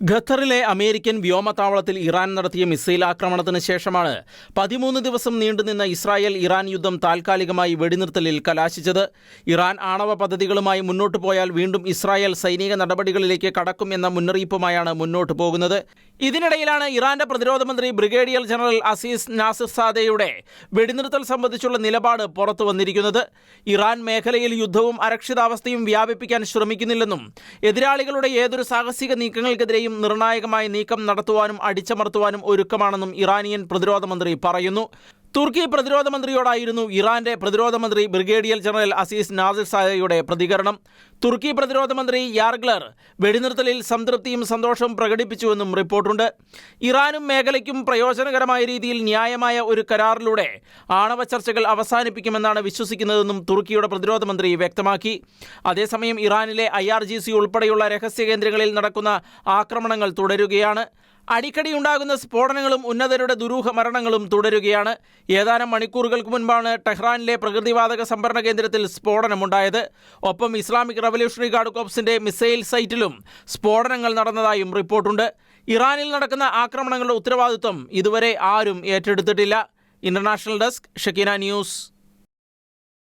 ഖത്തറിലെ അമേരിക്കൻ വ്യോമതാവളത്തിൽ ഇറാൻ നടത്തിയ മിസൈൽ ആക്രമണത്തിന് ശേഷമാണ് പതിമൂന്ന് ദിവസം നീണ്ടുനിന്ന ഇസ്രായേൽ ഇറാൻ യുദ്ധം താൽക്കാലികമായി വെടിനിർത്തലിൽ കലാശിച്ചത്. ഇറാൻ ആണവ പദ്ധതികളുമായി മുന്നോട്ടു പോയാൽ വീണ്ടും ഇസ്രായേൽ സൈനിക നടപടികളിലേക്ക് കടക്കും എന്ന മുന്നറിയിപ്പുമായാണ് മുന്നോട്ടു പോകുന്നത്. ഇതിനിടയിലാണ് ഇറാന്റെ പ്രതിരോധ മന്ത്രി ബ്രിഗേഡിയർ ജനറൽ അസീസ് നാസിർ സാദയുടെ വെടിനിർത്തൽ സംബന്ധിച്ചുള്ള നിലപാട് പുറത്തു വന്നിരിക്കുന്നത്. ഇറാൻ മേഖലയിൽ യുദ്ധവും അരക്ഷിതാവസ്ഥയും വ്യാപിപ്പിക്കാൻ ശ്രമിക്കുന്നില്ലെന്നും എതിരാളികളുടെ ഏതൊരു സാഹസിക നീക്കങ്ങൾക്കെതിരെയും നിർണായകമായ നീക്കം നടത്തുവാനും അടിച്ചമർത്തുവാനും ഒരുക്കമാണെന്നും ഇറാനിയൻ പ്രതിരോധ മന്ത്രി പറയുന്നു. തുർക്കി പ്രതിരോധ മന്ത്രിയോടായിരുന്നു ഇറാന്റെ പ്രതിരോധ മന്ത്രി ബ്രിഗേഡിയർ ജനറൽ അസീസ് നാസിർ സായയുടെ പ്രതികരണം. തുർക്കി പ്രതിരോധ മന്ത്രി യാർഗ്ലർ വെടിനിർത്തലിൽ സംതൃപ്തിയും സന്തോഷവും പ്രകടിപ്പിച്ചുവെന്നും റിപ്പോർട്ടുണ്ട്. ഇറാനും മേഖലയ്ക്കും പ്രയോജനകരമായ രീതിയിൽ ന്യായമായ ഒരു കരാറിലൂടെ ആണവ ചർച്ചകൾ അവസാനിപ്പിക്കുമെന്നാണ് വിശ്വസിക്കുന്നതെന്നും തുർക്കിയുടെ പ്രതിരോധ മന്ത്രി വ്യക്തമാക്കി. അതേസമയം ഇറാനിലെ ഐ ഉൾപ്പെടെയുള്ള രഹസ്യ കേന്ദ്രങ്ങളിൽ നടക്കുന്ന ആക്രമണങ്ങൾ തുടരുകയാണ്. അടിക്കടി ഉണ്ടാകുന്ന സ്ഫോടനങ്ങളും ഉന്നതരുടെ ദുരൂഹ മരണങ്ങളും തുടരുകയാണ്. ഏതാനും മണിക്കൂറുകൾക്ക് മുൻപാണ് ടെഹ്റാനിലെ പ്രകൃതിവാതക സംഭരണ കേന്ദ്രത്തിൽ സ്ഫോടനമുണ്ടായത്. ഒപ്പം ഇസ്ലാമിക് റവല്യൂഷണറി ഗാർഡ് കോപ്സിന്റെ മിസൈൽ സൈറ്റിലും സ്ഫോടനങ്ങൾ നടന്നതായും റിപ്പോർട്ടുണ്ട്. ഇറാനിൽ നടക്കുന്ന ആക്രമണങ്ങളുടെ ഉത്തരവാദിത്വം ഇതുവരെ ആരും ഏറ്റെടുത്തിട്ടില്ല. International desk Shakeena news.